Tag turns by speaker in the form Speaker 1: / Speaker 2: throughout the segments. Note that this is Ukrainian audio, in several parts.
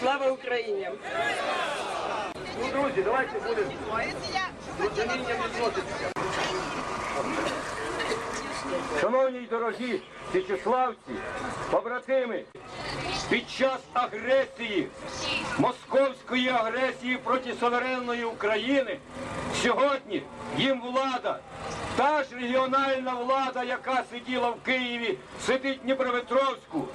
Speaker 1: Слава Україні!
Speaker 2: Ну, друзі, давайте будемо розуміння відноситися. Шановні дорогі січеславці, побратими, під час агресії, московської агресії проти суверенної України, сьогодні їм влада, та ж регіональна влада, яка сиділа в Києві, сидить в Дніпропетровську,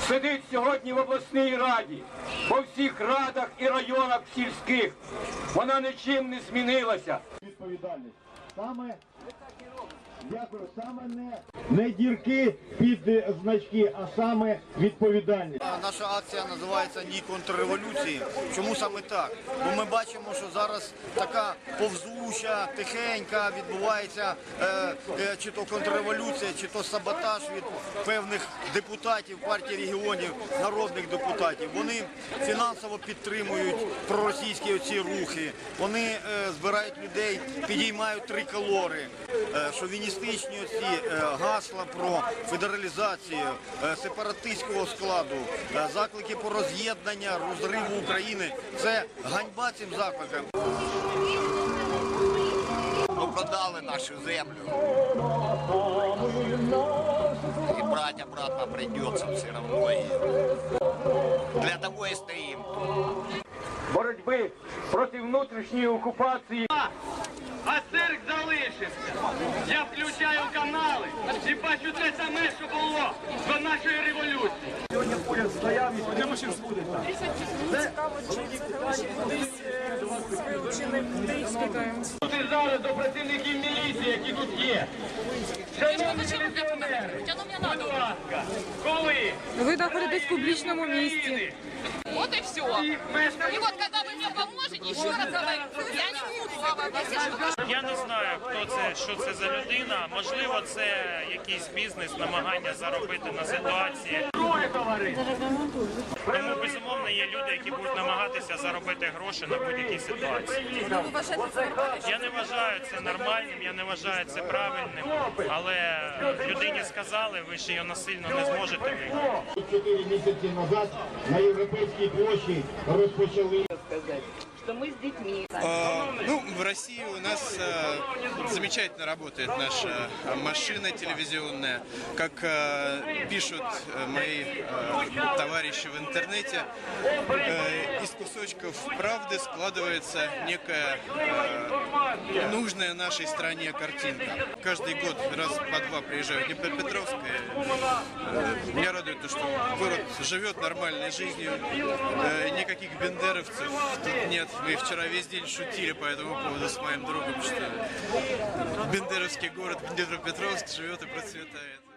Speaker 2: сидить сьогодні в обласній раді, по всіх радах і районах сільських. Вона нічим не змінилася.
Speaker 3: відповідальність. Саме дякую, саме не, не дірки під е, значки, а саме відповідальність.
Speaker 4: Наша акція називається Ні контрреволюції. Чому саме так? Бо ми бачимо, що зараз така повзуча, тихенька відбувається е, е, чи то контрреволюція, чи то саботаж від певних депутатів партії регіонів, народних депутатів. Вони фінансово підтримують проросійські оці рухи. Вони е, збирають людей, підіймають триколори, е, шовіністичні оці е, гасла про федералізацію, е, сепаратистського складу, е, заклики про роз'єднання, розриву України. Це ганьба цим закликам.
Speaker 5: Ну, продали нашу землю. И брать обратно придется все равно. И для того и стоим.
Speaker 2: боротьби проти внутрішньої окупації.
Speaker 6: а цирк залишився. Я включаю канали і бачу те саме, що було до нашої революції.
Speaker 2: Сьогодні поряд стояв і сьогодні машин буде.
Speaker 6: Ти зараз до працівників міліції, які тут є. Шановні міліціонери, будь ласка, коли
Speaker 7: Ви знаходитесь в публічному місці.
Speaker 8: Вот и все. И вот когда вы мне поможете, еще раз говорю, я не буду вам объяснять.
Speaker 9: Я не знаю, хто це, що це за людина. Можливо, це якийсь бізнес, намагання заробити на ситуації. Тому безумовно є люди, які будуть намагатися заробити гроші на будь-якій ситуації. Я не вважаю це нормальним, я не вважаю це правильним, але людині сказали, ви ще його насильно не зможете вигнати.
Speaker 3: Чотири місяці назад на європейській площі розпочали
Speaker 1: Что мы с детьми.
Speaker 10: Ну, в России у нас э, замечательно работает наша э, машина телевизионная. Как э, пишут э, мои э, товарищи в интернете, э, из кусочков правды складывается некая э, нужная нашей стране картинка. Каждый год раз по два приезжаю в Днепропетровск. и, э, Меня радует то, что город живет нормальной жизнью. Э, Никаких бендеровцев тут нет. Мы вчера весь день шутили по этому поводу с моим другом, что бендеровский город Днепропетровск живет и процветает.